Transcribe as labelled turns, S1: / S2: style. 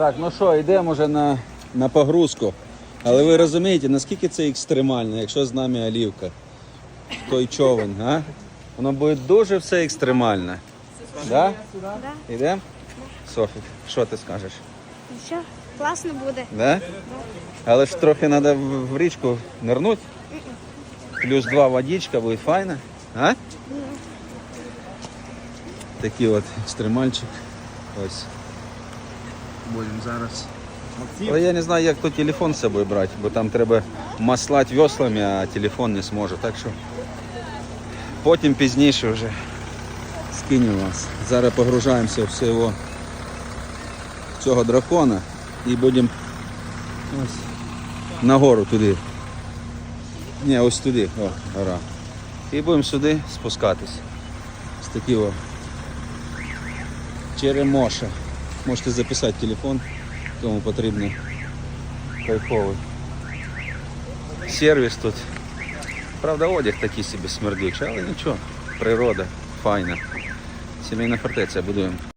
S1: Так, ну що, йдемо вже на, на погрузку. Але ви розумієте, наскільки це екстремально, якщо з нами олівка, той човен, а? Воно буде дуже все екстремально. Да?
S2: Да.
S1: Йдемо? Софік, що ти скажеш?
S2: Що? Класно буде.
S1: Да? Але ж трохи треба в річку нирнути. Плюс два водичка буде файна. А? Такий от екстремальчик. Ось. Будемо зараз. Але я не знаю, як то телефон з собою брати, бо там треба маслати веслами, а телефон не зможе. Так що потім пізніше вже скинемо вас. Зараз погружаємося в цього, в цього дракона і будемо ось нагору туди. Ні, ось туди, о, гора. І будемо сюди спускатись. Ось такі. Черемоша. Можете записати телефон, кому потрібно. Кайфовий. Сервіс тут. Правда, одяг такий собі смердючий, але нічого. Природа, файна. Сімейна фортеця будуємо.